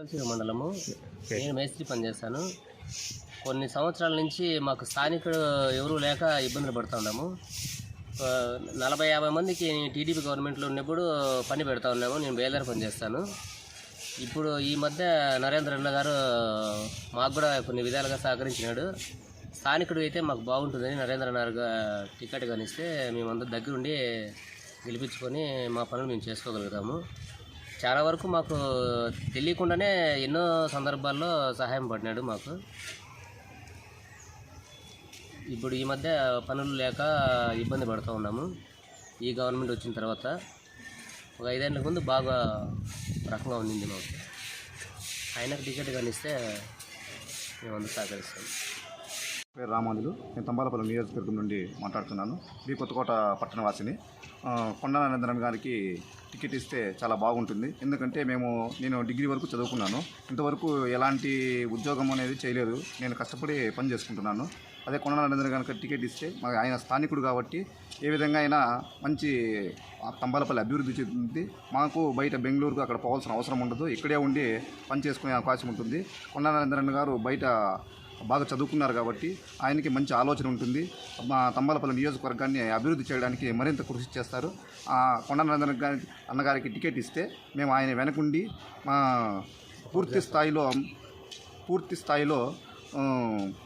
తులసి మండలము. నేను మేస్త్రి పనిచేస్తాను కొన్ని సంవత్సరాల నుంచి మాకు స్థానికుడు ఎవరూ లేక ఇబ్బందులు పడుతూ ఉన్నాము. నలభై యాభై మందికి టీడీపీ గవర్నమెంట్లో ఉన్నప్పుడు పని పెడతా ఉన్నాము. నేను బేలర్ పనిచేస్తాను ఇప్పుడు ఈ మధ్య నరేంద్ర అన్న గారు మాకు కూడా కొన్ని విధాలుగా సహకరించినాడు. స్థానికుడు అయితే మాకు బాగుంటుందని నరేంద్ర అన్న టికెట్ కానిస్తే మేమందరం దగ్గరుండి గెలిపించుకొని మా పనులు మేము చేసుకోగలుగుతాము. చాలా వరకు మాకు తెలియకుండానే ఎన్నో సందర్భాల్లో సహాయం పడినాడు మాకు. ఇప్పుడు ఈ మధ్య పనులు లేక ఇబ్బంది పడుతూ ఉన్నాము. ఈ గవర్నమెంట్ వచ్చిన తర్వాత ఒక ఐదేళ్ళ ముందు బాగా రకంగా ఉండింది మాకు. ఆయనకు టికెట్ కానిస్తే అందుకు సహకరిస్తాము పేరు రామానులు. నేను తంబాలపల్లి నియోజకవర్గం నుండి మాట్లాడుతున్నాను. బి కొత్తకోట పట్టణవాసిని. కొండ నరేంద్రన్ గారికి టికెట్ ఇస్తే చాలా బాగుంటుంది. ఎందుకంటే మేము నేను డిగ్రీ వరకు చదువుకున్నాను. ఇంతవరకు ఎలాంటి ఉద్యోగం అనేది చేయలేదు. నేను కష్టపడి పని చేసుకుంటున్నాను. అదే కొండ నరేంద్ర గారికి టికెట్ ఇస్తే మా ఆయన స్థానికుడు కాబట్టి ఏ విధంగా అయినా మంచి తంబాలపల్లి అభివృద్ధి చెందుతుంది. మాకు బయట బెంగళూరుకు అక్కడ పోవాల్సిన అవసరం ఉండదు. ఇక్కడే ఉండి పని చేసుకునే అవకాశం ఉంటుంది. కొండ నరేంద్రన్ గారు బయట బాగా చదువుకున్నారు కాబట్టి ఆయనకి మంచి ఆలోచన ఉంటుంది. మా తంబాలపల్లి నియోజకవర్గాన్ని అభివృద్ధి చేయడానికి మరింత కృషి చేస్తారు. ఆ గారి అన్నగారికి టికెట్ ఇస్తే మేము ఆయన వెనకుండి మా పూర్తి స్థాయిలో పూర్తి స్థాయిలో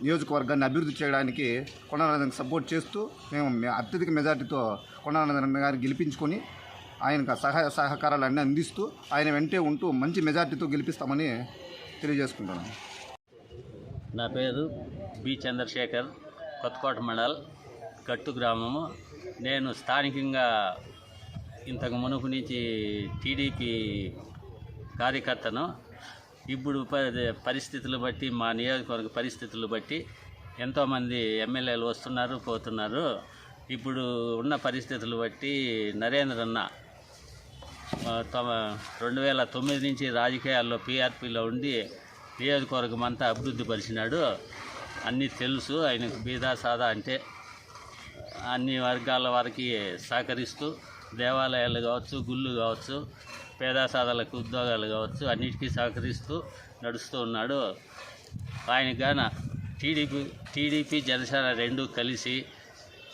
నియోజకవర్గాన్ని అభివృద్ధి చేయడానికి కొండనరేంద్రకి సపోర్ట్ చేస్తూ మేము అత్యధిక మెజార్టీతో కొండనరేంద్ర గారిని గెలిపించుకొని ఆయనకు సహాయ సహకారాలు అన్నీ అందిస్తూ ఆయన వెంటే ఉంటూ మంచి మెజార్టీతో గెలిపిస్తామని తెలియజేసుకుంటున్నాను నా పేరు బి చంద్రశేఖర్ కొత్తకోట మండల్ గట్టు గ్రామము. నేను స్థానికంగా ఇంతకు మునుపు నుంచి టీడీపీ కార్యకర్తను. ఇప్పుడు పరిస్థితులు బట్టి మా నియోజకవర్గ పరిస్థితులు బట్టి ఎంతోమంది ఎమ్మెల్యేలు వస్తున్నారు పోతున్నారు. ఇప్పుడు ఉన్న పరిస్థితులు బట్టి నరేంద్ర అన్న తమ రెండు వేల తొమ్మిది నుంచి రాజకీయాల్లో పీఆర్పీలో ఉండి నియోజకవర్గం అంతా అభివృద్ధి పరిచినాడు. అన్నీ తెలుసు ఆయనకు బీదా సాదా అంటే. అన్ని వర్గాల వారికి సహకరిస్తూ దేవాలయాలు కావచ్చు గుళ్ళు కావచ్చు పేదాసాదాలకు ఉద్యోగాలు కావచ్చు అన్నిటికీ సహకరిస్తూ నడుస్తూ ఉన్నాడు. ఆయన గాన టీడీపీ టీడీపీ జనసేన రెండు కలిసి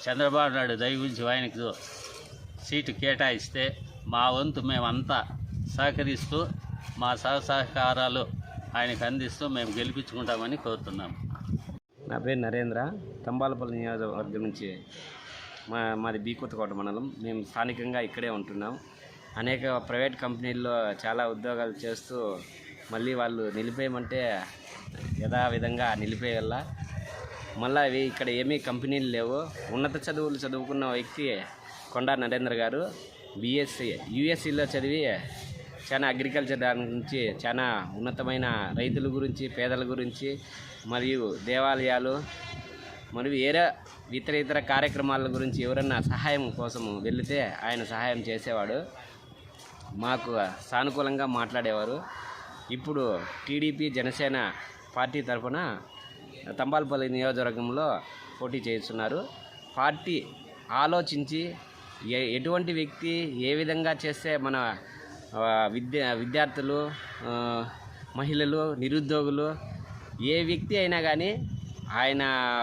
చంద్రబాబు నాయుడు దయగురించి ఆయనకు సీటు కేటాయిస్తే మా వంతు మేమంతా సహకరిస్తూ మా సహసహకారాలు ఆయనకు అందిస్తూ మేము గెలిపించుకుంటామని కోరుతున్నాము నా పేరు నరేంద్ర. తంబాలపల్లి నియోజకవర్గం నుంచి మా మాది బీ కొత్తకోట మండలం. మేము స్థానికంగా ఇక్కడే ఉంటున్నాం. అనేక ప్రైవేట్ కంపెనీల్లో చాలా ఉద్యోగాలు చేస్తూ మళ్ళీ వాళ్ళు నిలిపేయమంటే యథావిధంగా నిలిపేయగల మళ్ళీ అవి ఇక్కడ ఏమీ కంపెనీలు లేవు. ఉన్నత చదువులు చదువుకున్న వ్యక్తి కొండా నరేంద్ర గారు బీఎస్సీ యూఎస్సీలో చదివి చాలా అగ్రికల్చర్ దాని గురించి చాలా ఉన్నతమైన రైతుల గురించి పేదల గురించి మరియు దేవాలయాలు మరియు వేరే ఇతర ఇతర కార్యక్రమాల గురించి ఎవరన్నా సహాయం కోసం వెళితే ఆయన సహాయం చేసేవాడు. మాకు సానుకూలంగా మాట్లాడేవారు. ఇప్పుడు టీడీపీ జనసేన పార్టీ తరఫున తంబాలపల్లి నియోజకవర్గంలో పోటీ చేస్తున్నారు. పార్టీ ఆలోచించి ఏ ఎటువంటి వ్యక్తి ఏ విధంగా చేస్తే మన విద్య విద్యార్థులు మహిళలు నిరుద్యోగులు ఏ వ్యక్తి అయినా కానీ ఆయన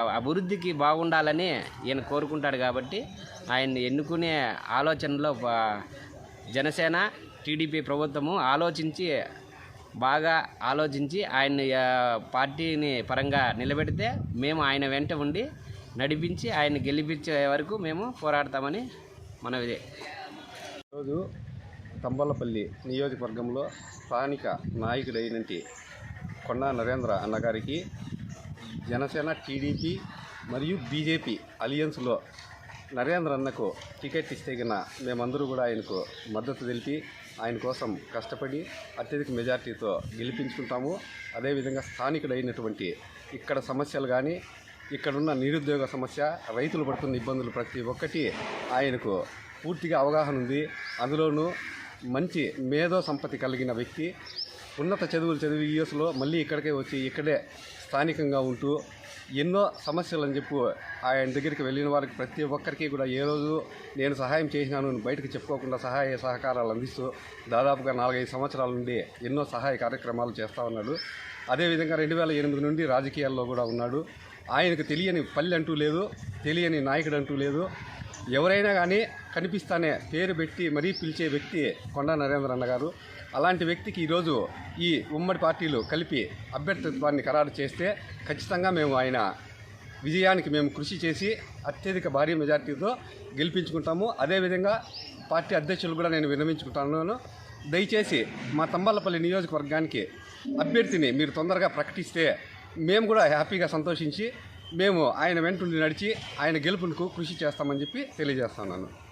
అభివృద్ధికి బాగుండాలని ఈయన కోరుకుంటాడు కాబట్టి ఆయన్ని ఎన్నుకునే ఆలోచనలో జనసేన టీడీపీ ప్రభుత్వము ఆలోచించి బాగా ఆలోచించి ఆయన పార్టీని పరంగా నిలబెడితే మేము ఆయన వెంట ఉండి నడిపించి ఆయన గెలిపించే వరకు మేము పోరాడతామని మనవి. ఈరోజు తంబలపల్లి నియోజకవర్గంలో స్థానిక నాయకుడైనటి కొండా నరేంద్ర అన్నగారికి జనసేన టీడీపీ మరియు బీజేపీ అలియన్స్లో నరేంద్ర అన్నకు టికెట్ ఇస్తే గిన మేమందరూ కూడా ఆయనకు మద్దతు తెలిపి ఆయన కోసం కష్టపడి అత్యధిక మెజార్టీతో గెలిపించుకుంటాము. అదేవిధంగా స్థానికుడైనటువంటి ఇక్కడ సమస్యలు కానీ ఇక్కడున్న నిరుద్యోగ సమస్య రైతులు పడుతున్న ఇబ్బందులు ప్రతి ఒక్కటి ఆయనకు పూర్తిగా అవగాహన ఉంది. అందులోనూ మంచి మేధో సంపత్తి కలిగిన వ్యక్తి ఉన్నత చదువులు చదివి యూఎస్లో మళ్ళీ ఇక్కడికే వచ్చి ఇక్కడే స్థానికంగా ఉంటూ ఎన్నో సమస్యలు అని చెప్పు ఆయన దగ్గరికి వెళ్ళిన వారికి ప్రతి ఒక్కరికి కూడా ఏ రోజు నేను సహాయం చేసినాను బయటకు చెప్పుకోకుండా సహాయ సహకారాలు అందిస్తూ దాదాపుగా నాలుగైదు సంవత్సరాల నుండి ఎన్నో సహాయ కార్యక్రమాలు చేస్తూ ఉన్నాడు. అదేవిధంగా రెండు వేల ఎనిమిది నుండి రాజకీయాల్లో కూడా ఉన్నాడు. ఆయనకు తెలియని పల్లె అంటూ లేదు తెలియని నాయకుడు అంటూ లేదు. ఎవరైనా కానీ కనిపిస్తానే పేరు పెట్టి మరీ పిలిచే వ్యక్తి కొండా నరేంద్ర అన్న గారు. అలాంటి వ్యక్తికి ఈరోజు ఈ ఉమ్మడి పార్టీలు కలిపి అభ్యర్థిత్వాన్ని ఖరారు చేస్తే ఖచ్చితంగా మేము ఆయన విజయానికి మేము కృషి చేసి అత్యధిక భారీ మెజార్టీతో గెలిపించుకుంటాము. అదేవిధంగా పార్టీ అధ్యక్షులు కూడా నేను విన్నవించుకుంటున్నాను దయచేసి మా తంబాలపల్లి నియోజకవర్గానికి అభ్యర్థిని మీరు తొందరగా ప్రకటిస్తే మేము కూడా హ్యాపీగా సంతోషించి మేము ఆయన వెంటుండి నడిచి ఆయన గెలుపునకు కృషి చేస్తామని చెప్పి తెలియజేస్తున్నాను